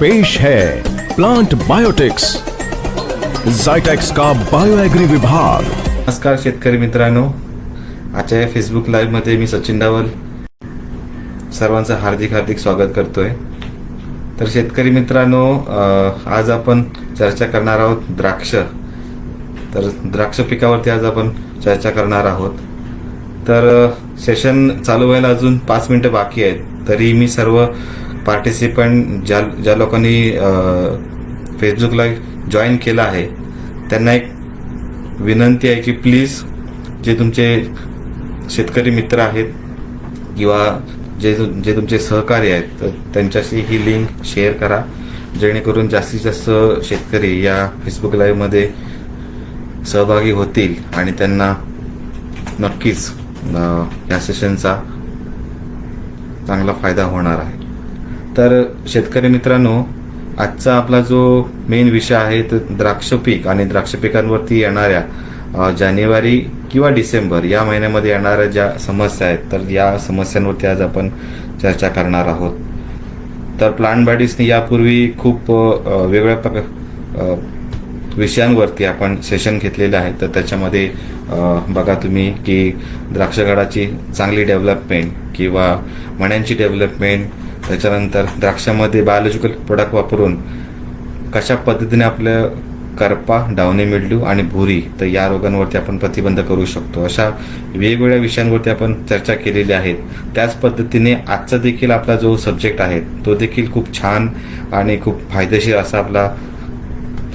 पेश है plant biotics. जायटेक्स का बायो एग्री विभाग। नमस्कार शेतकरी मित्रांनो आजच्या या फेसबुक लाईव्हमध्ये मी सचिन डावल सर्वांचं हार्दिक हार्दिक स्वागत करतोय. तर शेतकरी मित्रांनो आज आपण चर्चा करणार आहोत द्राक्ष. तर द्राक्ष पिकावरती आज आपण चर्चा करणार आहोत. तर सेशन चालू व्हायला अजून पाच मिनिटं बाकी आहेत. तरी मी सर्व पार्टिसिपंट ज्या ज्या लोकांनी फेसबुकला जॉईन केलं आहे त्यांना एक विनंती आहे की प्लीज जे तुमचे शेतकरी मित्र आहेत किंवा जे जे तुमचे सहकारी आहेत तर त्यांच्याशी ही लिंक शेअर करा. जेणेकरून जास्तीत जास्त शेतकरी या फेसबुक लाईव्हमध्ये सहभागी होतील आणि त्यांना नक्कीच या सेशनचा चांगला फायदा होणार आहे. तर शेतकरी मित्रांनो आजचा आपला जो मेन विषय आहे तो द्राक्ष पीक आणि द्राक्ष पिकांवरती येणाऱ्या जानेवारी किंवा डिसेंबर या महिन्यामध्ये येणाऱ्या ज्या समस्या आहेत तर या समस्यांवरती आज आपण चर्चा करणार आहोत. तर प्लांट बॉडीजने यापूर्वी खूप वेगळ्या वेगवेगळ्या प्रकार विषयांवरती आपण सेशन घेतलेले आहे तर त्याच्यामध्ये बघा तुम्ही की द्राक्षगडाची चांगली डेव्हलपमेंट किंवा मण्यांची डेव्हलपमेंट त्याच्यानंतर द्राक्षामध्ये बायोलॉजिकल प्रोडक्ट वापरून कशा पद्धतीने आपलं करपा डावणे मिल्ड्यू आणि भुरी तर या रोगांवरती आपण प्रतिबंध करू शकतो. अशा वेगवेगळ्या विषयांवरती आपण चर्चा केलेली आहेत. त्याच पद्धतीने आजचा देखील आपला जो सब्जेक्ट आहे तो देखील खूप छान आणि खूप फायदेशीर असा आपला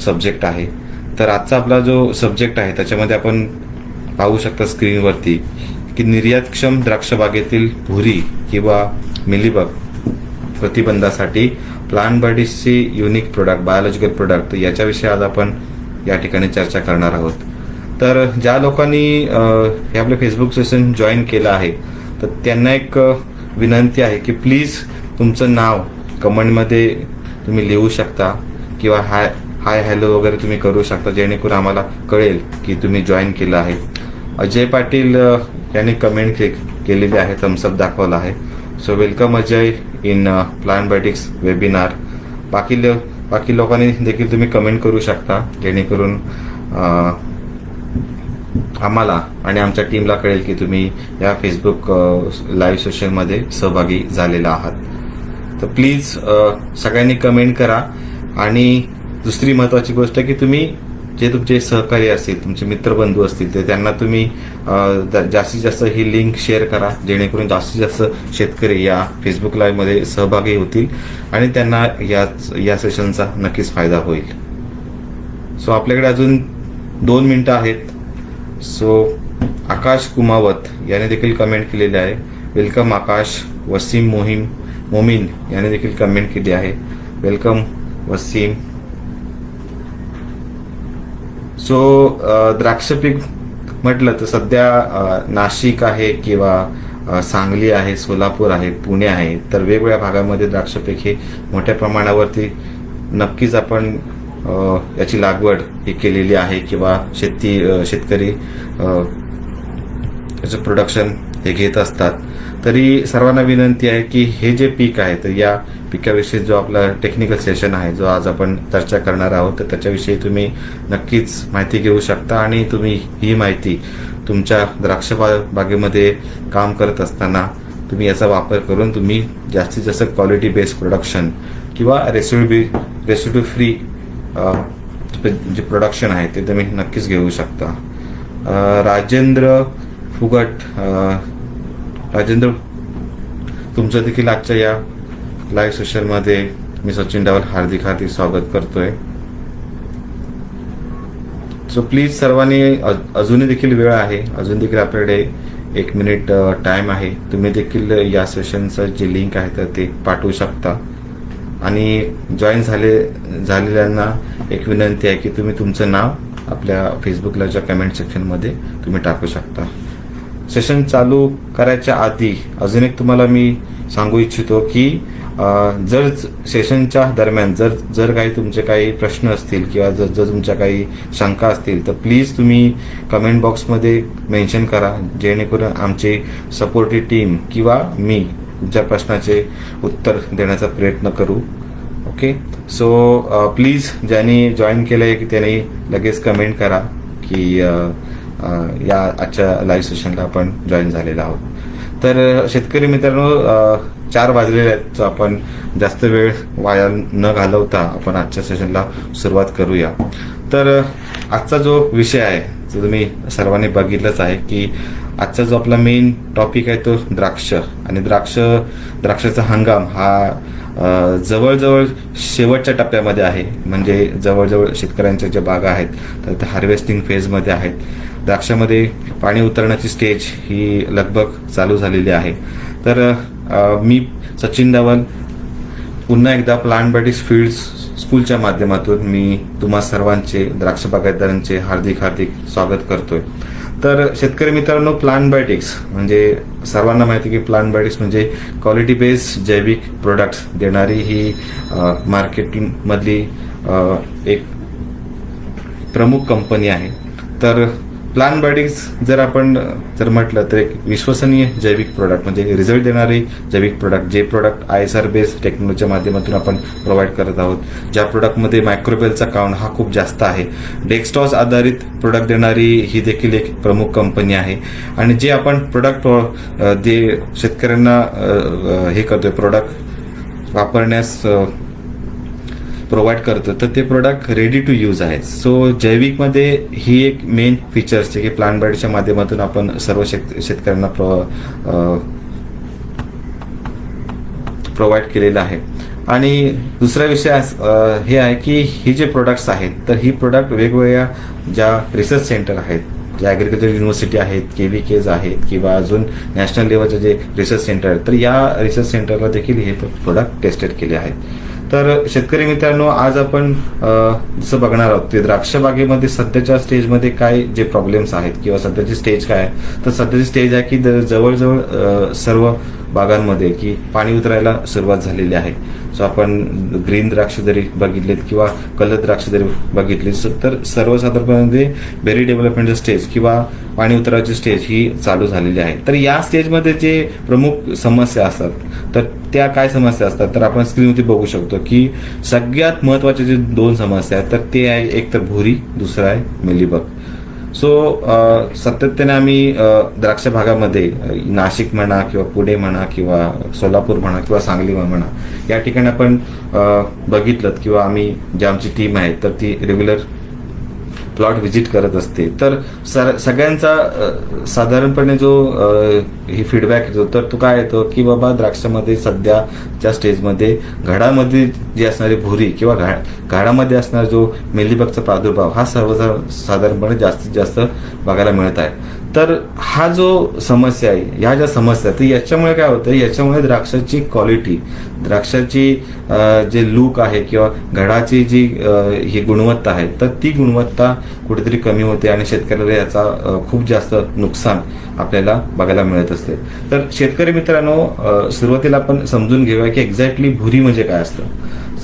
सब्जेक्ट आहे. तर आजचा आपला जो सब्जेक्ट आहे त्याच्यामध्ये आपण पाहू शकता स्क्रीनवरती की निर्यातक्षम द्राक्षबागेतील भुरी किंवा मिलीबग प्रतिबंधासाठी प्लांट बॉडीजचे युनिक प्रोडक्ट बायोलॉजिकल प्रोडक्ट याच्याविषयी आज आपण या ठिकाणी चर्चा करणार आहोत. तर ज्या लोकांनी हे आपलं फेसबुक सेशन जॉईन केलं आहे तर त्यांना एक विनंती आहे की प्लीज तुमचं नाव कमेंटमध्ये तुम्ही लिहू शकता किंवा हाय हाय हॅलो वगैरे तुम्ही करू शकता जेणेकरून आम्हाला कळेल की तुम्ही जॉईन केलं आहे. अजय पाटील यांनी कमेंट केलेली आहे थम्सअप दाखवला आहे. So welcome Ajay in plan webinar बाकी बाकी लोकांनी देखील तुम्ही कमेंट करू शकता जेणेकरून आम्हाला आणि आमच्या टीमला कळेल की तुम्ही या फेसबुक लाईव्ह सेशनमध्ये सहभागी झालेला आहात. तर प्लीज सगळ्यांनी कमेंट करा. आणि दुसरी महत्वाची गोष्ट की तुम्ही जे तुमचे सहकारी असतील तुमचे मित्रबंधू असतील ते त्यांना तुम्ही जा- जास्तीत जास्त ही लिंक शेअर करा जेणेकरून जास्तीत जास्त शेतकरी या फेसबुक लाईव्हमध्ये सहभागी होतील आणि त्यांना या या सेशनचा नक्कीच फायदा होईल. सो आपल्याकडे अजून दोन मिनटं आहेत. सो आकाश कुमावत याने देखील कमेंट केलेले आहे. वेलकम आकाश. वसीम मोहीम मोमीन याने देखील कमेंट केली आहे. वेलकम वसीम. सो द्राक्ष पीक म्हटलं तर सध्या नाशिक आहे किंवा सांगली आहे सोलापूर आहे पुणे आहे तर वेगवेगळ्या भागामध्ये द्राक्ष पीक हे मोठ्या प्रमाणावरती नक्कीच आपण याची लागवड ही केलेली आहे किंवा शेती शेतकरी याचं प्रोडक्शन हे घेत असतात. तरी सर्वांना विनंती आहे की हे जे पीक आहे तर या पिकाविषयी जो आपला टेक्निकल सेशन आहे जो आज आपण चर्चा करणार आहोत तर त्याच्याविषयी तुम्ही नक्कीच माहिती घेऊ शकता आणि तुम्ही ही माहिती तुमच्या द्राक्ष बागेमध्ये काम करत असताना तुम्ही याचा वापर करून तुम्ही जास्तीत जास्त क्वालिटी बेस्ड प्रोडक्शन किंवा रेसिड्यू बी रेसिड्यू फ्री जे प्रोडक्शन आहे ते तुम्ही नक्कीच घेऊ शकता. राजेंद्र फुगट राजेंद्र तुमचं देखील आजच्या या लाईव्ह सेशनमध्ये मी सचिन डावल हार्दिक हार्दिक स्वागत करतोय. सो प्लीज सर्वांनी अजूनही देखील वेळ आहे. अजून देखील आपल्याकडे एक मिनिट टाइम आहे. तुम्ही देखील या सेशनचं जे लिंक आहे तर ते पाठवू शकता. आणि जॉईन झाले झालेल्यांना एक विनंती आहे की तुम्ही तुमचं नाव आपल्या फेसबुकला ज्या कमेंट सेक्शनमध्ये तुम्ही टाकू शकता. सेशन चालू करायच्या आधी अजून एक तुम्हाला मी सांगू इच्छितो की जर सेशनच्या दरम्यान जर जर काही तुमचे काही प्रश्न असतील किंवा जर जर तुमच्या काही शंका असतील तर प्लीज तुम्ही कमेंट बॉक्समध्ये मेन्शन करा जेणेकरून आमची सपोर्टी टीम किंवा मी तुमच्या प्रश्नाचे उत्तर देण्याचा प्रयत्न करू. ओके सो प्लीज ज्यांनी जॉईन केलं आहे की त्यांनी लगेच कमेंट करा की या आजच्या लाईव्ह सेशनला आपण जॉईन झालेलो आहोत. तर शेतकरी मित्रांनो चार वाजलेले आहेत तर आपण जास्त वेळ वाया न घालवता आपण आजच्या सेशनला सुरुवात करूया. तर आजचा जो विषय आहे तो तुम्ही सर्वांनी बघितलंच आहे की आजचा जो आपला मेन टॉपिक आहे तो द्राक्ष आणि द्राक्ष द्राक्षाचा हंगाम हा जवळजवळ शेवटच्या टप्प्यामध्ये आहे. म्हणजे जवळजवळ शेतकऱ्यांच्या ज्या बागा आहेत तर त्या हार्वेस्टिंग फेजमध्ये आहेत. द्राक्षामध्ये पाणी उतरण्याची स्टेज ही लगभग चालू झालेली आहे. तर मी सचिन धवन पुन्हा एकदा प्लांट बॅटिक्स फील्ड्स स्कूलच्या माध्यमातून मी तुम्हा सर्वांचे द्राक्ष बागायतदारांचे हार्दिक हार्दिक स्वागत करतोय. तर शेतकरी मित्रांनो प्लांट बायोटिक्स म्हणजे सर्वांना माहिती आहे की प्लांट बायोटिक्स म्हणजे क्वालिटी बेस्ड जैविक प्रोडक्ट्स देणारी ही मार्केटिंगमधली एक प्रमुख कंपनी आहे. तर प्लान बॉडीज जर आपण जर म्हटलं तर एक विश्वसनीय जैविक प्रोडक्ट म्हणजे रिझल्ट देणारे जैविक प्रोडक्ट जे product I S R based टेक्नॉलॉजीच्या माध्यमातून आपण प्रोव्हाइड करत आहोत ज्या प्रोडक्टमध्ये मायक्रोबेलचा काउंट हा खूप जास्त आहे. डेक्स्टॉस आधारित प्रोडक्ट देणारी ही देखील एक प्रमुख कंपनी आहे. आणि जे आपण प्रोडक्ट जे शेतकऱ्यांना हे करतोय प्रोडक्ट वापरण्यास प्रोव्हाइड करतो तर ते प्रोडक्ट रेडी टू यूज आहे सो जैविकमध्ये ही एक मेन फीचर्स की प्लांट बाईटच्या माध्यमातून आपण सर्व शेत शेतकऱ्यांना प्रो प्रोव्हाइड केलेलं आहे. आणि दुसरा विषय हे आहे की ही जे प्रोडक्ट्स आहेत तर ही प्रोडक्ट वेगवेगळ्या ज्या रिसर्च सेंटर आहेत ज्या ॲग्रिकल्चर युनिव्हर्सिटी आहेत के व्ही केज आहेत किंवा अजून नॅशनल लेवलचे जे रिसर्च सेंटर आहेत तर या रिसर्च सेंटरला देखील हे प्रोडक्ट टेस्टेड केले आहेत. तर शेतकरी मित्रांनो आज आपण जसं बघणार आहोत ते द्राक्ष बागेमध्ये सध्याच्या स्टेजमध्ये काय जे प्रॉब्लेम्स आहेत किंवा सध्याची स्टेज काय आहे तर सध्याची स्टेज आहे की द- जवळजवळ सर्व बागांमध्ये की पाणी उतरायला सुरुवात झालेली आहे. सो आपण ग्रीन द्राक्ष जरी बघितलेत किंवा कलर द्राक्ष जरी बघितली स- तर सर्वसाधारणपणे बेरी डेव्हलपमेंटची स्टेज किंवा पाणी उतराची स्टेज ही चालू झालेली आहे. तर या स्टेजमध्ये जे प्रमुख समस्या असतात तर त्या काय समस्या असतात तर आपण स्क्रीनवरती बघू शकतो की सगळ्यात महत्त्वाच्या जे दोन समस्या आहेत तर ते आहे एक तर भुरी दुसरं आहे मिलीबग. सो सातत्याने आम्ही द्राक्ष भागामध्ये नाशिक म्हणा किंवा पुणे म्हणा किंवा सोलापूर म्हणा किंवा सांगली म्हणा या ठिकाणी आपण बघितलं किंवा आम्ही ज्या आमची टीम आहे तर ती रेग्युलर प्लॉट व्हिजिट करत असते. तर सर सगळ्यांचा साधारणपणे जो ही फीडबॅक येतो तर तो काय येतो की बाबा द्राक्षामध्ये सध्याच्या स्टेजमध्ये घडामध्ये जी असणारी भुरी किंवा घा घाडामध्ये असणारा जो मेलीबगचा प्रादुर्भाव हा सर्व साधारणपणे जास्तीत जास्त बघायला मिळत आहे. तर हा जो समस्या आहे ह्या ज्या समस्या तर याच्यामुळे काय होतं याच्यामुळे द्राक्षाची क्वालिटी द्राक्षाची जे लूक आहे किंवा घडाची जी ही गुणवत्ता आहे तर ती गुणवत्ता कुठेतरी कमी होते आणि शेतकऱ्याला याचा खूप जास्त नुकसान आपल्याला बघायला मिळत असते. तर शेतकरी मित्रांनो सुरुवातीला आपण समजून घेऊया की एक्झॅक्टली भुरी म्हणजे काय असतं.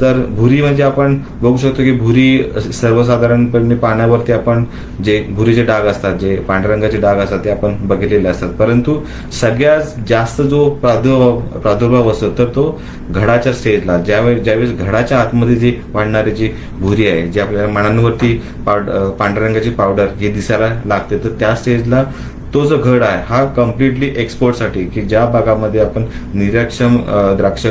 तर भुरी म्हणजे आपण बघू शकतो की भुरी सर्वसाधारणपणे पाण्यावरती आपण जे भुरीचे डाग असतात जे पांढऱ्या रंगाचे डाग असतात ते आपण बघितलेले असतात. परंतु सगळ्यात जास्त जो प्रादुर्भाव प्रादुर्भाव असतो तर तो घडाच्या स्टेजला ज्यावेळेस ज्यावेळेस घडाच्या आतमध्ये जी वाढणारी जी भुरी आहे जी आपल्याला मनांवरती पावड पांढऱ्या रंगाची पावडर ही दिसायला लागते तर त्या स्टेजला तो जो घड आहे हा कम्प्लिटली एक्सपोर्टसाठी की ज्या भागामध्ये आपण निरक्षम द्राक्ष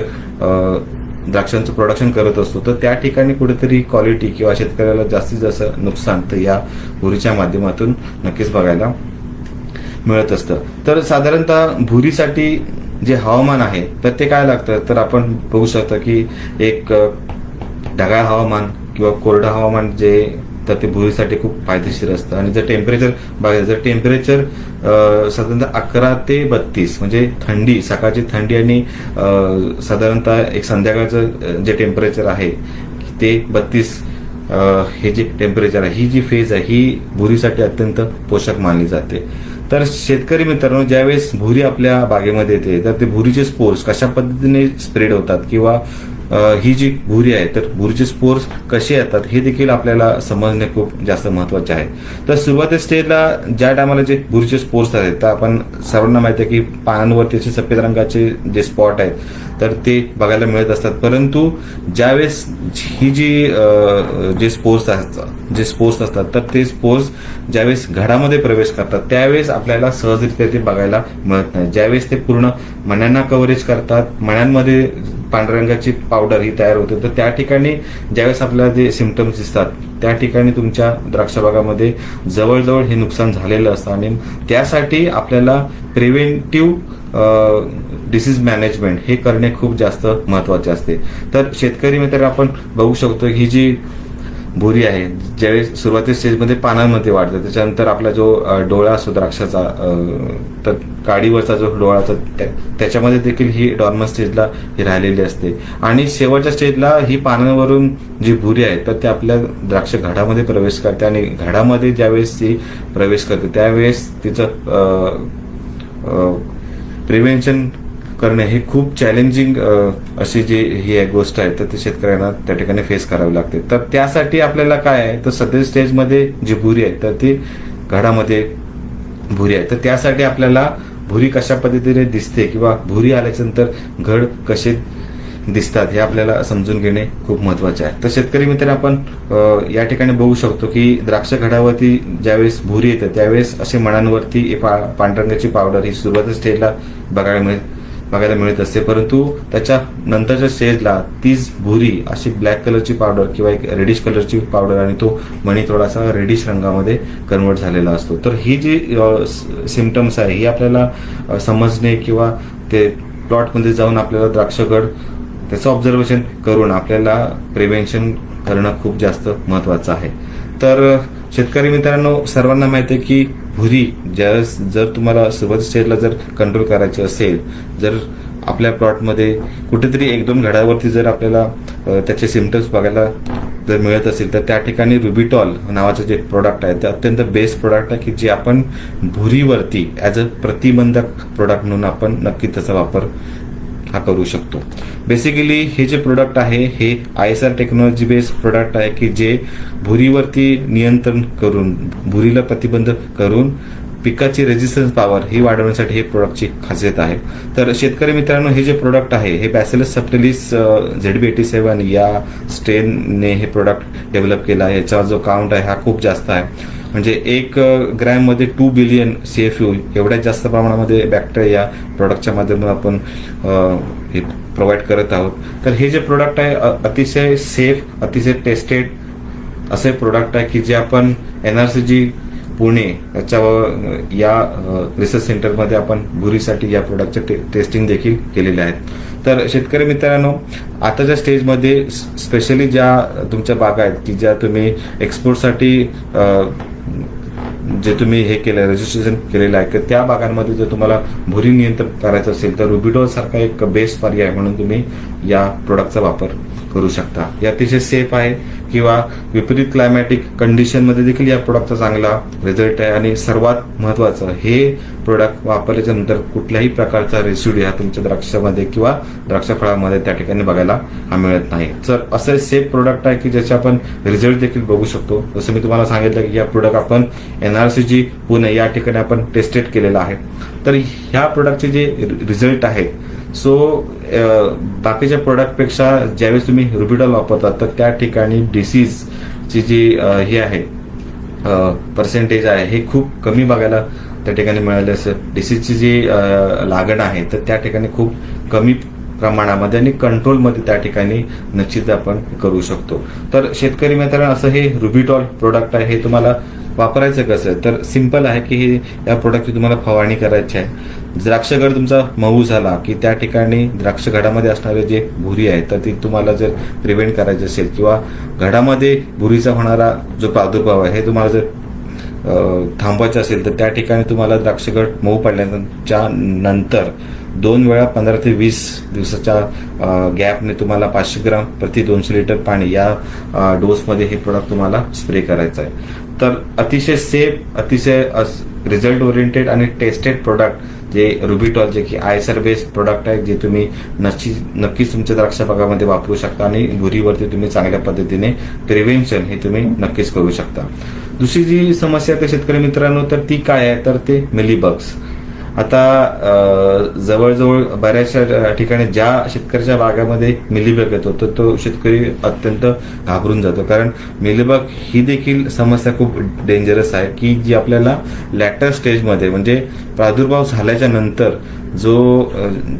द्राक्षांचं प्रोडक्शन करत असतो तर त्या ठिकाणी कुठेतरी क्वालिटी किंवा शेतकऱ्याला जास्तीत जास्त नुकसान तर या भुरीच्या माध्यमातून नक्कीच बघायला मिळत असतं. तर साधारणतः भुरीसाठी जे हवामान आहे तर ते काय लागतं? तर आपण बघू शकतो की एक ढगाळ हवामान किंवा कोरडं हवामान जे तर ते भुरीसाठी खूप फायदेशीर असतं. आणि जर टेम्परेचर बघायचं जर टेम्परेचर साधारणतः अकरा ते बत्तीस म्हणजे थंडी सकाळची थंडी आणि साधारणतः एक संध्याकाळचं जे टेम्परेचर आहे ते बत्तीस हे जे टेम्परेचर आहे ही जी फेज आहे ही भुरीसाठी अत्यंत पोषक मानली जाते. तर शेतकरी मित्रांनो ज्यावेळेस भुरी आपल्या बागेमध्ये येते तर ते भुरीचे स्पोर्स कशा पद्धतीने स्प्रेड होतात किंवा ही जी भुरी आहे तर भुरीचे स्पोर्स कसे येतात हे देखील आपल्याला समजणे खूप जास्त महत्त्वाचे आहे. तर सुरुवाती स्टेजला ज्या टायमाला जे भुरीचे स्पोर्स आहेत तर आपण सर्वांना माहिती आहे की पानांवरती असे सफेद रंगाचे जे स्पॉट आहेत तर ते बघायला मिळत असतात. परंतु ज्यावेळेस ही जी जे स्पोर्स असतात जे स्पोर्स असतात तर ते स्पोर्स ज्यावेळेस घडामध्ये प्रवेश करतात त्यावेळेस आपल्याला सहजरित्या ते बघायला मिळत नाही. ज्यावेळेस ते पूर्ण मण्यांना कव्हरेज करतात मण्यांमध्ये पांढऱ्या रंगाची पावडर ही तयार होते. तर त्या ठिकाणी ज्यावेळेस आपल्याला जे सिमटम्स दिसतात त्या ठिकाणी तुमच्या द्राक्ष बागामध्ये जवळजवळ हे नुकसान झालेलं असतं. आणि त्यासाठी आपल्याला प्रिव्हेंटिव्ह डिसीज मॅनेजमेंट हे करणे खूप जास्त महत्त्वाचे असते. तर शेतकरी मित्र आपण बघू शकतो ही जी भुरी आहे. ज्यावेळेस सुरुवाती स्टेजमध्ये पानांमध्ये वाढतं त्याच्यानंतर आपला जो डोळा असतो द्राक्षाचा तर काडीवरचा जो डोळा असतो त्या- त्याच्यामध्ये देखील ही डॉर्मन स्टेजला ही राहिलेली असते. आणि शेवटच्या स्टेजला ही पानांवरून जी भुरी आहे तर ते आपल्या द्राक्ष घडामध्ये प्रवेश करते आणि घडामध्ये ज्यावेळेस ती प्रवेश करते त्यावेळेस तिचं प्रिव्हेन्शन करणे हे खूप चॅलेंजिंग अशी जी ही आहे गोष्ट आहे तर ती शेतकऱ्यांना त्या ठिकाणी फेस करावी लागते. तर त्यासाठी आपल्याला काय आहे तर सध्या स्टेजमध्ये जी भुरी आहे तर ती घडामध्ये भुरी आहे. तर त्यासाठी आपल्याला भुरी कशा पद्धतीने दिसते किंवा भुरी आल्याच्यानंतर घड कसे दिसतात हे आपल्याला समजून घेणे खूप महत्त्वाचे आहे. तर शेतकरी मित्र आपण या ठिकाणी बघू शकतो की द्राक्ष घडावरती ज्यावेळेस भुरी येते त्यावेळेस असे मणांवरती पा पांढरंगाची पावडर ही सुरुवात स्टेजला बघायला मिळते बघायला मिळत असते. परंतु त्याच्या नंतरच्या स्टेजला तीच भुरी अशी ब्लॅक कलरची पावडर किंवा एक रेडिश कलरची पावडर आणि तो मणी थोडासा रेडिश रंगामध्ये कन्वर्ट झालेला असतो. तर ही जी सिमटम्स आहे ही आपल्याला समजणे किंवा ते प्लॉटमध्ये जाऊन आपल्याला द्राक्षगड त्याचं ऑब्झर्वेशन करून आपल्याला प्रिव्हेन्शन करणं खूप जास्त महत्वाचं आहे. तर शेतकरी मित्रांनो सर्वांना माहिती आहे की भुरी ज्या जर तुम्हाला सुरुवात स्टेजला जर कंट्रोल करायची असेल जर आपल्या प्लॉटमध्ये कुठेतरी एक दोन घडावरती जर आपल्याला त्याचे सिमटम्स बघायला जर मिळत असेल तर त्या ठिकाणी रुबिटॉल नावाचं जे प्रोडक्ट आहे ते अत्यंत बेस्ट प्रोडक्ट आहे की जे आपण भुरीवरती ॲज अ प्रतिबंधक प्रोडक्ट म्हणून आपण नक्की त्याचा वापर हा करू शकतो. बेसिकली हे जे प्रोडक्ट आहे हे I S R technology based product आहे की जे भुरीवरती नियंत्रण करून भुरीला प्रतिबंध करून पिकाची रेजिस्टन्स पॉवर ही वाढवण्यासाठी हे प्रोडक्टची खासियत आहे. तर शेतकरी मित्रांनो हे जे प्रोडक्ट आहे हे bacillus subtilis Z B A T seven या स्ट्रेनने हे प्रोडक्ट डेव्हलप केलं आहे. याचा जो काउंट आहे हा खूप जास्त आहे. म्हणजे एक ग्रॅममध्ये two billion C F U एवढ्या जास्त प्रमाणामध्ये बॅक्टेरिया या प्रोडक्टच्या माध्यमातून आपण हे प्रोव्हाइड करत आहोत. तर हे जे प्रोडक्ट आहे अतिशय सेफ अतिशय टेस्टेड असे प्रोडक्ट आहे की जे आपण N R C G Pune याच्या या रिसर्च सेंटरमध्ये आपण भुरीसाठी या प्रोडक्टचे टे, टेस्टिंग देखील केलेले आहेत. तर शेतकरी मित्रांनो आताच्या स्टेजमध्ये स्पेशली ज्या तुमच्या बागा आहेत की ज्या तुम्ही एक्सपोर्टसाठी जे तुम्ही हे केलं रजिस्ट्रेशन केलेलं आहे की त्या भागांमध्ये जर तुम्हाला भुरी नियंत्रण करायचं असेल तर रुबिडॉल सारखा एक बेस्ट पर्याय म्हणून तुम्ही या प्रोडक्टचा वापर करू शकता. हे अतिशय सेफ आहे. किंवा विपरीत क्लायमॅटिक कंडिशनमध्ये देखील या प्रोडक्टचा चांगला रिझल्ट आहे. आणि सर्वात महत्त्वाचं हे प्रोडक्ट वापरल्याच्या नंतर कुठल्याही प्रकारचा रेसिड्यू हा तुमच्या द्राक्षामध्ये किंवा द्राक्ष फळामध्ये त्या ठिकाणी बघायला हा मिळत नाही. तर असं सेफ प्रोडक्ट आहे की ज्याचे आपण रिझल्ट देखील बघू शकतो. जसं मी तुम्हाला सांगितलं की या प्रोडक्ट आपण N R C G Pune या ठिकाणी आपण टेस्टेड केलेला आहे. तर ह्या प्रोडक्टचे जे रिझल्ट आहेत सो बाकीच्या प्रोडक्टपेक्षा ज्यावेळेस तुम्ही रुबिडॉल वापरतात तर त्या ठिकाणी डिसीजची जी हे आहे पर्सेंटेज आहे हे खूप कमी बघायला त्या ठिकाणी मिळाले असं डिसीजची जी लागण आहे तर त्या ठिकाणी खूप कमी प्रमाणामध्ये आणि कंट्रोलमध्ये त्या ठिकाणी निश्चित आपण करू शकतो. तर शेतकरी मित्रांनो असं हे रुबिटॉल प्रोडक्ट आहे हे तुम्हाला वापरायचं कसं आहे? तर सिंपल आहे की हे या प्रोडक्टची तुम्हाला फवारणी करायची आहे. द्राक्षगड तुमचा मऊ झाला की त्या ठिकाणी द्राक्ष घडामध्ये असणारे जे भुरी आहे तर ती तुम्हाला जर प्रिव्हेंट करायची असेल किंवा घडामध्ये भुरीचा होणारा जो प्रादुर्भाव आहे हे तुम्हाला जर थांबवायचं असेल तर त्या ठिकाणी तुम्हाला द्राक्षगड मऊ पडल्याच्या नंतर दोन वेळा पंधरा ते वीस दिवसाच्या गॅपने तुम्हाला पाचशे ग्राम प्रति दोनशे लिटर पाणी या डोसमध्ये हे प्रोडक्ट तुम्हाला स्प्रे करायचं आहे. तर अतिशय सेफ अतिशय रिझल्ट ओरिएंटेड आणि टेस्टेड प्रोडक्ट जे रुबिटॉल जे की आयसर बेस्ड प्रोडक्ट आहे जे तुम्ही नक्की नक्कीच तुमच्या द्राक्ष बागामध्ये वापरू शकता आणि भुरीवरती तुम्ही चांगल्या पद्धतीने प्रिव्हेन्शन हे तुम्ही नक्कीच करू शकता. दुसरी जी समस्या आहे शेतकरी मित्रांनो तर ती काय आहे? तर ते मिलीबग्स आता जवळजवळ बऱ्याचशा ठिकाणी ज्या शेतकऱ्याच्या बागामध्ये मिलीबग येतो तर तो शेतकरी अत्यंत घाबरून जातो. कारण मिलीबग ही देखील समस्या खूप डेंजरस आहे की जी आपल्याला लॅटर स्टेजमध्ये म्हणजे प्रादुर्भाव झाल्याच्यानंतर जो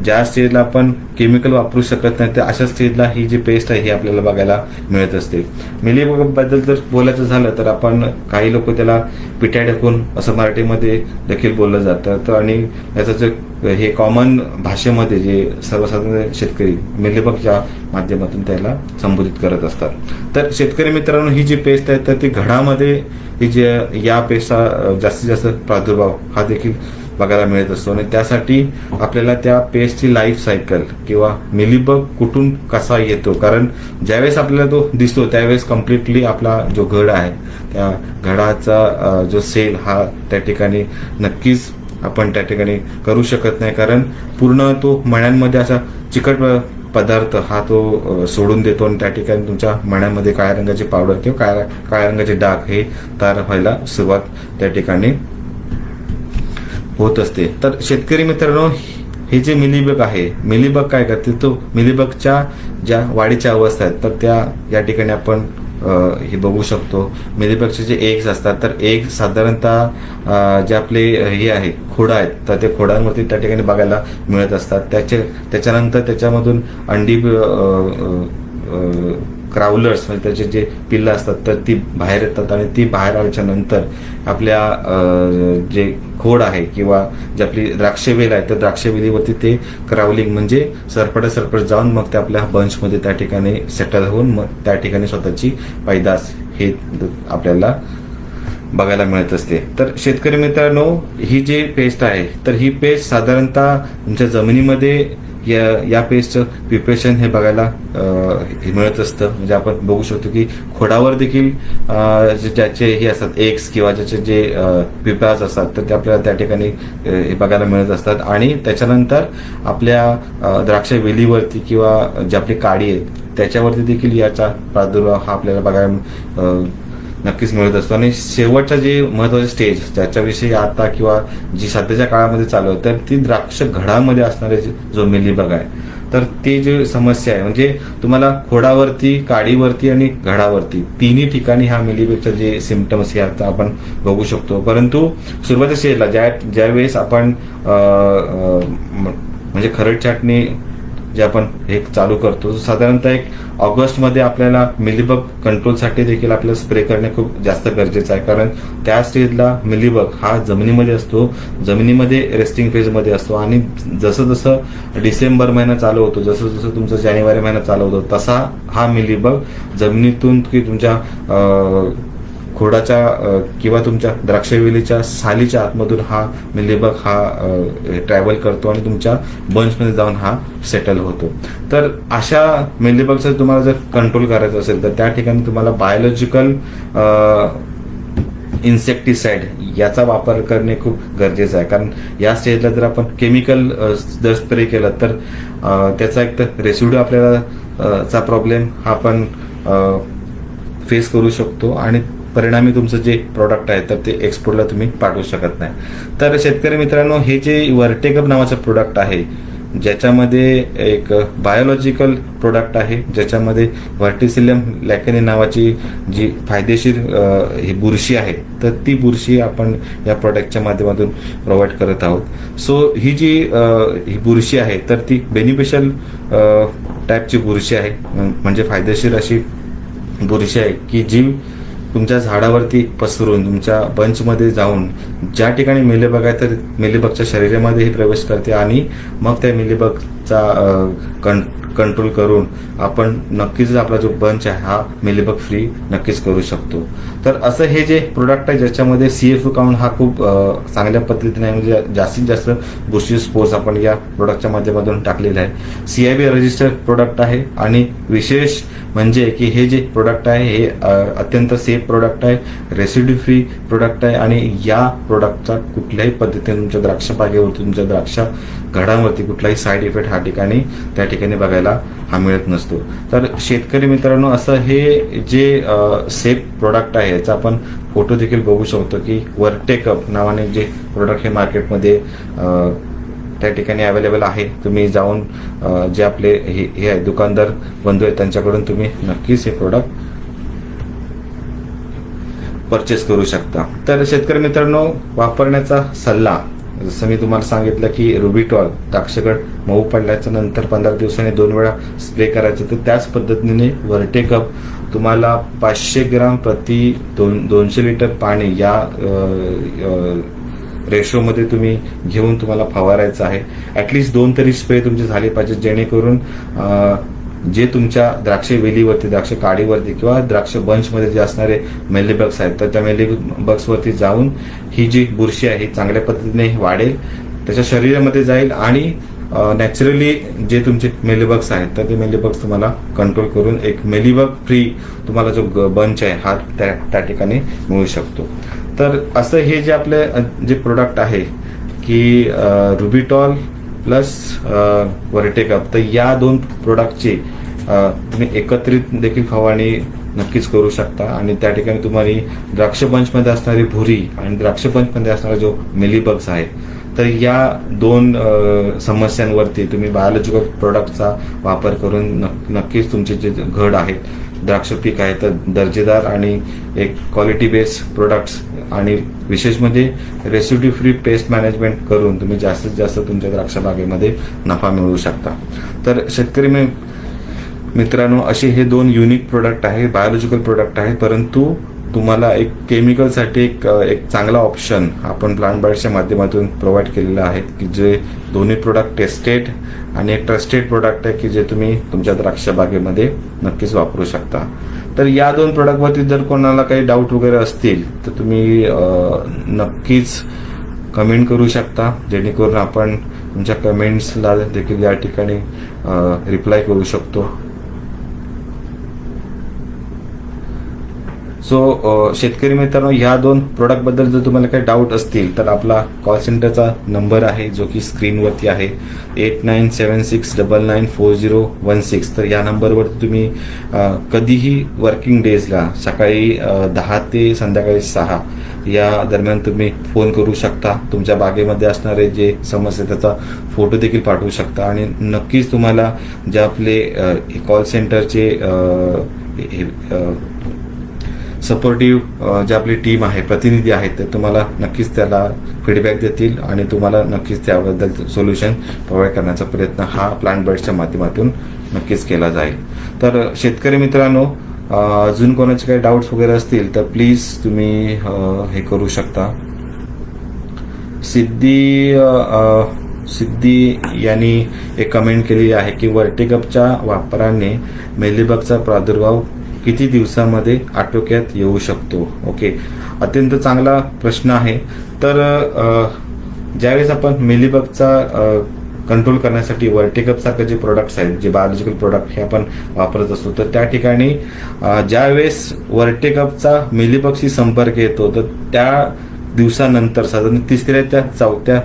ज्या स्टेजला आपण केमिकल वापरू शकत नाही त्या अशा स्टेजला ही जी पेस्ट आहे ही आपल्याला बघायला मिळत असते. मिलीबगबद्दल जर बोलायचं झालं तर आपण काही लोक त्याला पिठ्या ढकून असं मराठीमध्ये देखील बोललं जातं. तर आणि याचं जे हे कॉमन भाषेमध्ये जे सर्वसाधारण शेतकरी मिलीबगच्या माध्यमातून त्याला संबोधित करत असतात. तर शेतकरी मित्रांनो ही जी पेस्ट आहे तर ती घडामध्ये ही जे या पेस्टचा जास्तीत जास्त प्रादुर्भाव हा देखील बघायला मिळत असतो. आणि त्यासाठी आपल्याला त्या पेस्टची लाईफ सायकल किंवा मिलीबग कुठून कसा येतो? कारण ज्यावेळेस आपल्याला तो दिसतो त्यावेळेस कम्प्लिटली आपला जो घड आहे त्या घडाचा जो सेल हा त्या ठिकाणी नक्कीच आपण त्या ठिकाणी करू शकत नाही. कारण पूर्ण तो मण्यांमध्ये असा चिकट पदार्थ हा तो सोडून देतो आणि त्या ठिकाणी तुमच्या मण्यामध्ये काळ्या रंगाची पावडर किंवा काळ्या काळ्या रंगाचे डाग हे तयार व्हायला सुरुवात त्या ठिकाणी होत असते. तर शेतकरी मित्रांनो हे जे मिलीबग आहे मिलीबग काय करते? तो मिलीबगच्या ज्या वाढीच्या अवस्था आहेत तर त्या या ठिकाणी आपण हे बघू शकतो. मिलीबगचे जे एग्स असतात. तर एग साधारणतः जे आपले हे आहे खोडं आहेत तर ते खोडांवरती त्या ठिकाणी बघायला मिळत असतात. त्याचे त्याच्यानंतर त्याच्यामधून अंडी क्राउलर्स म्हणजे त्याचे जे पिल्लं असतात तर ती बाहेर येतात आणि ती बाहेर आल्याच्यानंतर आपल्या जे खोड आहे किंवा जे आपली द्राक्षवेल आहे तर द्राक्षवेलीवरती ते क्राउलिंग म्हणजे सरपट सरपट जाऊन मग ते आपल्या बंचमध्ये त्या ठिकाणी सेटल होऊन मग त्या ठिकाणी स्वतःची पैदास हे आपल्याला बघायला मिळत असते. तर शेतकरी मित्रांनो ही जी पेस्ट आहे तर ही पेस्ट साधारणतः तुमच्या जमिनीमध्ये या या पेस्टचं प्रिपरेशन हे बघायला हे मिळत असतं. म्हणजे आपण बघू शकतो की खोडावर देखील जे- ज्याचे हे असतात एक्स किंवा ज्याचे जे पिपास असतात तर ते आपल्याला त्या ठिकाणी हे बघायला मिळत असतात. आणि त्याच्यानंतर आपल्या द्राक्ष वेलीवरती किंवा जी आपली काडी आहे त्याच्यावरती देखील याचा प्रादुर्भाव हा आपल्याला बघायला नक्कीच मिळत असतो. आणि शेवटचा जे महत्त्वाचे स्टेज ज्याच्याविषयी आता किंवा जी सध्याच्या काळामध्ये चालू आहे तर ती द्राक्ष घडामध्ये असणारे जो मिलीबग आहे तर ती जी समस्या आहे म्हणजे तुम्हाला खोडावरती काडीवरती आणि घडावरती तिन्ही ठिकाणी ह्या मिलीबगचा जे सिमटम्स हे आता आपण बघू शकतो. परंतु सुरुवातीच्या स्टेजला ज्या ज्यावेळेस आपण म्हणजे खरड छाटणी जे आपण हे चालू करतो. साधारणतः एक ऑगस्टमध्ये आपल्याला मिलीबग कंट्रोलसाठी देखील आपल्याला स्प्रे करणे खूप जास्त गरजेचं आहे. कारण त्या स्टेजला मिलीबग हा जमिनीमध्ये असतो. जमिनीमध्ये रेस्टिंग फेजमध्ये असतो. आणि जसं जसं डिसेंबर महिना चालू होतो जसं जसं तुमचं जानेवारी महिना चालू होतो तसा हा मिलीबग जमिनीतून की तुमच्या खोडाच्या किंवा तुमच्या द्राक्षवेलीच्या सालीच्या आतमधून हा मिलीबग हा ट्रॅव्हल करतो आणि तुमच्या बंचमध्ये जाऊन हा सेटल होतो. तर अशा मिलीबगचा तुम्हाला जर कंट्रोल करायचं असेल तर त्या ठिकाणी तुम्हाला बायोलॉजिकल इन्सेक्टिसाइड याचा वापर करणे खूप गरजेचं आहे. कारण या स्टेजला जर आपण केमिकल जर स्प्रे केलं तर त्याचा एक तर रेसिड्यू आपल्याला चा प्रॉब्लेम हा आपण फेस करू शकतो आणि परिणामी तुमचं जे प्रॉडक्ट आहे तर ते एक्सपोर्टला तुम्ही पाठवू शकत नाही. तर शेतकरी मित्रांनो हे जे वर्टेकअप नावाचं प्रोडक्ट आहे ज्याच्यामध्ये एक बायोलॉजिकल प्रोडक्ट आहे ज्याच्यामध्ये व्हर्टिसिलियम लॅकेने नावाची जी फायदेशीर ही बुरशी आहे तर ती बुरशी आपण या प्रोडक्टच्या माध्यमातून प्रोव्हाइड करत आहोत. सो ही जी ही बुरशी आहे तर ती बेनिफिशियल टाईपची बुरशी आहे. म्हणजे फायदेशीर अशी बुरशी आहे की जी तुमच्या झाडावरती पसरून तुमच्या बंचमध्ये जाऊन ज्या ठिकाणी मिलीबग आहे तर मिलीबगच्या शरीरामध्ये ही प्रवेश करते आणि मग त्या मिलीबगचा कं कंट्रोल करून आपण नक्कीच आपला जो बंच आहे हा मिलीबग फ्री नक्कीच करू शकतो. तर असं हे जे प्रोडक्ट आहे ज्याच्यामध्ये सी एफ काउंट हा खूप चांगल्या पद्धतीने म्हणजे जास्तीत जास्त बुस्टी स्पोर्ट्स आपण या प्रोडक्टच्या माध्यमातून टाकलेला आहे C I B registered product आहे आणि विशेष म्हणजे की हे जे प्रोडक्ट आहे हे अत्यंत सेफ प्रोडक्ट आहे रेसिड्यू फ्री प्रोडक्ट आहे आणि या प्रोडक्टचा कुठल्याही पद्धतीने तुमच्या द्राक्षबागेवरती तुमच्या द्राक्ष घडांवरती कुठलाही साईड इफेक्ट हा ठिकाणी त्या ठिकाणी बघायला हा मिळत नसतो. तर शेतकरी मित्रांनो असं हे जे सेफ प्रोडक्ट आहे याचा आपण फोटो देखील बघू शकतो की वर्टेकअप नावाने जे प्रोडक्ट हे मार्केटमध्ये त्या ठिकाणी अवेलेबल आहे. तुम्ही जाऊन जे आपले हे हे आहे दुकानदार बंधू आहेत त्यांच्याकडून तुम्ही नक्कीच हे प्रोडक्ट परचेस करू शकता. तर शेतकरी मित्रांनो वापरण्याचा सल्ला जसं मी तुम्हाला सांगितलं की रुबिटॉल द्राक्षगड मऊ पडल्याच्या नंतर पंधरा दिवसांनी दोन वेळा स्प्रे करायचं. तर त्याच पद्धतीने वर्टेकअप तुम्हाला पाचशे ग्राम प्रति दोन दोनशे लिटर पाणी या रेशोमध्ये तुम्ही घेऊन तुम्हाला फवारायचं आहे. ॲटलिस्ट दोन तरी स्प्रे तुमचे झाले पाहिजे जेणेकरून जे तुमच्या द्राक्ष वेलीवरती द्राक्ष काडीवरती किंवा द्राक्ष बंचमध्ये जे असणारे मेलीबग्स आहेत तर त्या मेलीबग्सवरती जाऊन ही जी बुरशी आहे ही चांगल्या पद्धतीने वाढेल त्याच्या शरीरामध्ये जाईल आणि नॅचरली जे तुमचे मेलीबग्स आहेत तर ते मेलीबग्स तुम्हाला कंट्रोल करून एक मेलीबग फ्री तुम्हाला जो ग- बंच आहे हा त्या त्या ठिकाणी मिळू शकतो. तर असं हे जे आपले जे प्रोडक्ट आहे की रुबिटॉल प्लस वर्टेकअप तर या दोन प्रोडक्टची तुम्ही एकत्रित देखील फवारणी नक्कीच करू शकता. आणि त्या ठिकाणी तुम्हाला द्राक्षपंचमध्ये असणारी भुरी आणि द्राक्षपंचमध्ये असणारा जो मिलीबग्स आहे तर या दोन समस्यांवरती तुम्ही बायोलॉजिकल प्रोडक्टचा वापर करून नक्कीच तुमचे जे घड आहेत द्राक्ष पीक आहे तर दर्जेदार आणि एक क्वालिटी बेस्ड प्रोडक्ट्स आणि विशेष म्हणजे रेसिड्यू फ्री पेस्ट मॅनेजमेंट करून तुम्ही जास्तीत जास्त तुमच्या द्राक्ष बागेमध्ये नफा मिळवू शकता. तर शेतकरी मी मित्रांनो असे हे दोन युनिक प्रोडक्ट आहे बायोलॉजिकल प्रोडक्ट आहे परंतु तुम्हाला एक केमिकलसाठी एक एक चांगला ऑप्शन आपण प्लांट बाईटच्या माध्यमातून प्रोव्हाइड केलेला आहे की जे दोन्ही प्रोडक्ट टेस्टेड आणि एक ट्रस्टेड प्रोडक्ट आहे की जे तुम्ही तुमच्या द्राक्ष बागेमध्ये नक्कीच वापरू शकता. तर या दोन प्रोडक्टवरती जर कोणाला काही डाऊट वगैरे असतील तर तुम्ही नक्कीच कमेंट करू शकता. जेणेकरून आपण तुमच्या कमेंट्सला देखील या ठिकाणी रिप्लाय करू शकतो. सो uh, शेतकरी मित्रांनो ह्या दोन प्रोडक्टबद्दल जर तुम्हाला काही डाऊट असतील तर आपला कॉल सेंटरचा नंबर आहे जो की स्क्रीनवरती आहे. Eight nine seven six double nine four zero one six तर या नंबरवरती तुम्ही uh, कधीही वर्किंग डेजला सकाळी uh, दहा ते संध्याकाळी सहा या दरम्यान तुम्ही फोन करू शकता. तुमच्या बागेमध्ये असणारे जे समस्या त्याचा फोटो देखील पाठवू शकता. आणि नक्कीच तुम्हाला जे आपले कॉल सेंटरचे सपोर्टिव्ह जे आपली टीम आहे प्रतिनिधी आहेत ते तुम्हाला नक्कीच त्याला फीडबॅक देतील आणि तुम्हाला नक्कीच त्याबद्दल सोल्युशन प्रोव्हाइड करण्याचा प्रयत्न हा प्लांट बर्डच्या माध्यमातून नक्कीच केला जाईल. तर शेतकरी मित्रांनो अजून कोणाचे काही डाऊट्स वगैरे असतील तर प्लीज तुम्ही हे करू शकता. सिद्धी सिद्धी यांनी एक कमेंट केली आहे की वर्टिकपच्या वापराने मेलीबगचा प्रादुर्भाव किती दिवसामध्ये आटोक्यात येऊ शकतो? ओके. अत्यंत चांगला प्रश्न आहे. तर ज्यावेळेस आपण मेलीबगचा कंट्रोल करण्यासाठी वर्टिकप सारखे जे प्रोडक्ट्स आहेत जे बायोलॉजिकल प्रोडक्ट हे आपण वापरत असतो तर त्या ठिकाणी ज्यावेळेस वर्टिकअपचा मेलीबगशी संपर्क येतो तर त्या दिवसानंतर साधारण तिसऱ्या त्या चौथ्या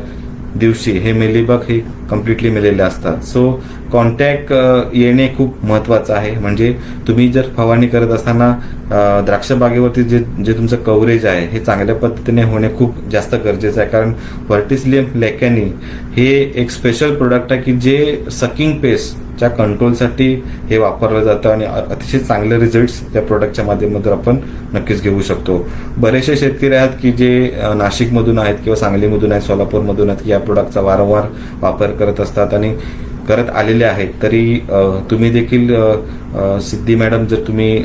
दिवशी हे मेलीबग हे कम्प्लिटली मेलेले असतात. सो कॉन्टॅक्ट येणे खूप महत्वाचं आहे. म्हणजे तुम्ही जर फवारणी करत असताना द्राक्षबागेवरती द्राक्ष बागेवरती जे जे तुमचं कव्हरेज आहे हे चांगल्या पद्धतीने होणे खूप जास्त गरजेचं आहे. कारण व्हर्टिसलियम लेकॅनी हे एक स्पेशल प्रोडक्ट आहे की जे सकिंग पेस्ट च्या कंट्रोलसाठी हे वापरलं जातं आणि अतिशय चांगले रिझल्ट्स त्या प्रोडक्टच्या माध्यमातून आपण नक्कीच घेऊ शकतो. बरेचसे शेतकरी आहेत की जे नाशिकमधून आहेत किंवा सांगलीमधून आहेत सोलापूरमधून आहेत या प्रोडक्टचा वारंवार वापर करत असतात आणि करत आलेले आहेत. तरी तुम्ही देखील सिद्धी मॅडम जर तुम्ही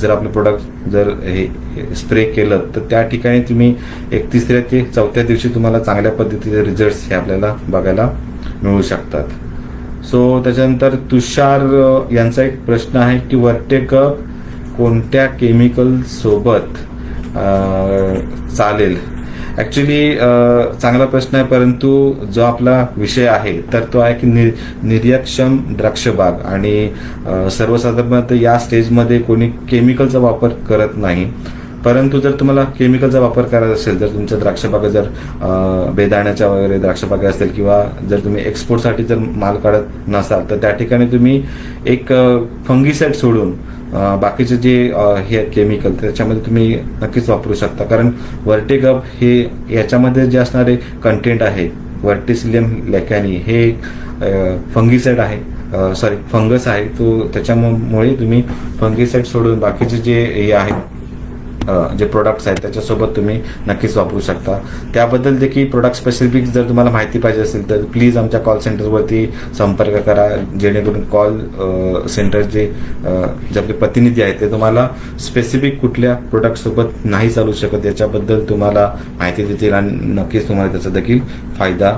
जर आपलं प्रोडक्ट जर हे स्प्रे केलं तर त्या ठिकाणी तुम्ही एकतीसऱ्या ते चौथ्या दिवशी तुम्हाला चांगल्या पद्धतीचे रिझल्ट्स हे आपल्याला बघायला मिळू शकतात. सो त्याच्यानंतर तुषार यांचा एक प्रश्न आहे की वर्टेकप कोणत्या केमिकल सोबत चालेल? ॲक्च्युली चांगला प्रश्न आहे परंतु जो आपला विषय आहे तर तो आहे की नि निर्याक्षम द्राक्षबाग. आणि सर्वसाधारणतः या स्टेजमध्ये कोणी केमिकलचा वापर करत नाही. परंतु जर तुम्हाला केमिकलचा वापर करायचा असेल जर तुमच्या द्राक्षबागा जर बेदाण्याच्या वगैरे द्राक्षबागा असतील किंवा जर तुम्ही एक्सपोर्टसाठी जर माल काढत नसाल तर त्या ठिकाणी तुम्ही एक फंगीसाईड सोडून बाकीचे जे हे आहेत केमिकल त्याच्यामध्ये तुम्ही नक्कीच वापरू शकता. कारण वर्टेगप हे याच्यामध्ये जे असणारे कंटेंट आहे वर्टिसिलियम लेकॅनी हे फंगीसाईड आहे सॉरी फंगस आहे. तो त्याच्यामुळे तुम्ही फंगीसाईड सोडून बाकीचे जे हे आहे जे प्रोडक्ट्स आहेत त्याच्यासोबत तुम्ही नक्कीच वापरू शकता. त्याबद्दल देखील प्रोडक्ट स्पेसिफिक जर तुम्हाला माहिती पाहिजे असेल तर प्लीज आमच्या कॉल सेंटरवरती संपर्क करा. जेणेकरून कॉल सेंटरचे जे आपले प्रतिनिधी आहेत ते तुम्हाला स्पेसिफिक कुठल्या प्रोडक्टसोबत नाही चालू शकत याच्याबद्दल तुम्हाला माहिती देतील आणि नक्कीच तुम्हाला त्याचा देखील फायदा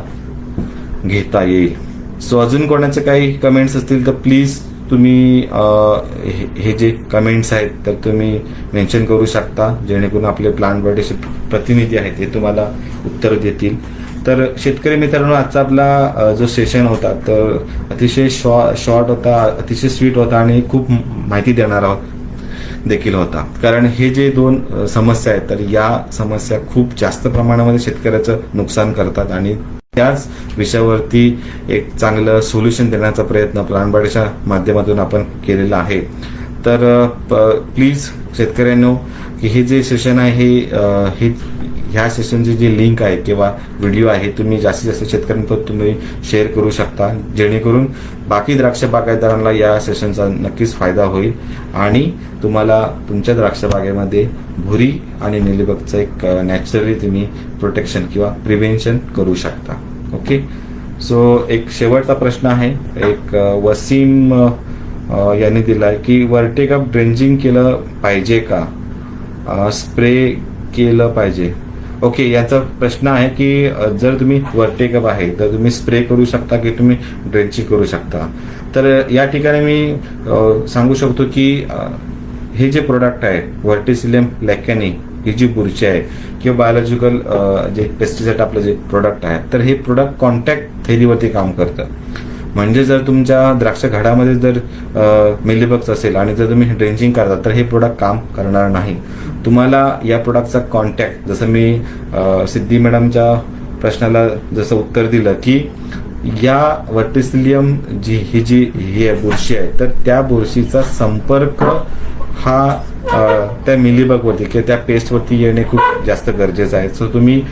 घेता येईल. सो अजून कोणाचे काही कमेंट्स असतील तर प्लीज तुम्ही हे हे जे कमेंट्स आहेत तर तुम्ही मेन्शन करू शकता जेणेकरून आपले प्लांट बर्डेचे प्रतिनिधी आहेत ते तुम्हाला उत्तर देतील. तर शेतकरी मित्रांनो आजचा आपला जो सेशन होता तर अतिशय शॉ शॉर्ट होता अतिशय स्वीट होता आणि खूप माहिती देणारा हो-, देखील होता. कारण हे जे दोन समस्या आहेत तर या समस्या खूप जास्त प्रमाणामध्ये शेतकऱ्याचं नुकसान करतात आणि त्याच विषयावरती एक चांगलं सोल्युशन देण्याचा प्रयत्न प्राणबाडीच्या माध्यमातून आपण केलेला आहे. तर प्लीज शेतकऱ्यांनो की हे जे सेशन आहे हे ह्या सेशनची जी लिंक आहे किंवा व्हिडिओ आहे तुम्ही जास्तीत जास्त शेतकऱ्यांपर्यंत तुम्ही शेअर करू शकता. जेणेकरून बाकी द्राक्ष बागायतदारांना या सेशनचा नक्कीच फायदा होईल आणि तुम्हाला तुमच्या द्राक्ष बागेमध्ये भुरी आणि निलिबगचं एक नॅचरली तुम्ही प्रोटेक्शन किंवा प्रिव्हेन्शन करू शकता. ओके? सो एक शेवटचा प्रश्न आहे. एक वसीम यांनी दिला यांनी दिलाय की वर्टेकअप ड्रेंजिंग केलं पाहिजे का? स्प्रे केलं पाहिजे. ओके याचा प्रश्न आहे की जर तुम्ही वर्टेकअप आहे तर तुम्ही स्प्रे करू शकता की तुम्ही ड्रेंचिंग करू शकता? तर या ठिकाणी मी सांगू शकतो की हे जे प्रोडक्ट आहे व्हर्टिसिलियम लॅकॅनी ही जी बुरशी आहे किंवा बायोलॉजिकल जे पेस्टिसाइड आपलं जे प्रोडक्ट आहे तर हे प्रोडक्ट कॉन्टॅक्ट थेरीवरती काम करतं. म्हणजे जर तुमच्या द्राक्ष घडामध्ये जर मेलिबग्स असेल आणि जर तुम्ही ड्रेंचिंग करता तर हे प्रोडक्ट काम करणार नाही. तुम्हाला या प्रोडक्टचा कॉन्टॅक्ट जसं मी सिद्धी मॅडमच्या प्रश्नाला जसं उत्तर दिलं की या वर्टिसिलियम जी ही जी ही आहे बुरशी आहे तर त्या बुरशीचा संपर्क हा त्या मिलीबगवरती किंवा त्या पेस्टवरती येणे खूप जास्त गरजेचं आहे. सो तुम्ही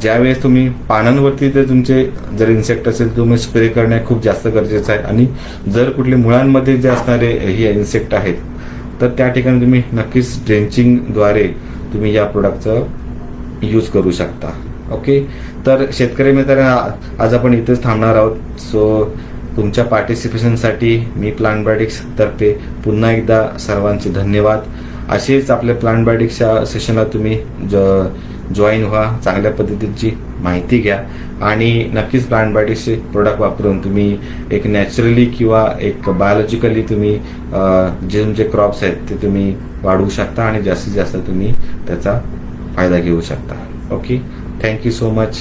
ज्यावेळेस तुम्ही पानांवरती ते तुमचे जर इन्सेक्ट असेल तुम्ही स्प्रे करणे खूप जास्त गरजेचं आहे. आणि जर कुठले मुळांमध्ये जे असणारे हे इन्सेक्ट आहेत तर त्या ठिकाणी तुम्ही नक्कीच ड्रेंचिंगद्वारे तुम्ही या प्रोडक्टचं यूज करू शकता. ओके तर शेतकरी मित्र आज आपण इथेच थांबणार आहोत. सो तुमच्या पार्टिसिपेशनसाठी मी प्लांट बायोटिक्स तर्फे पुन्हा एकदा सर्वांचे धन्यवाद. असेच आपल्या प्लांट बायोटिक्सच्या सेशनला तुम्ही ज जॉईन व्हा चांगल्या पद्धतीची माहिती घ्या आणि नक्कीच प्लांट बायोटिक्सचे प्रोडक्ट वापरून तुम्ही एक नॅचरली किंवा एक बायोलॉजिकली तुम्ही जे तुमचे क्रॉप्स आहेत ते तुम्ही वाढवू शकता आणि जास्तीत जास्त तुम्ही त्याचा फायदा घेऊ शकता. Okay thank you so much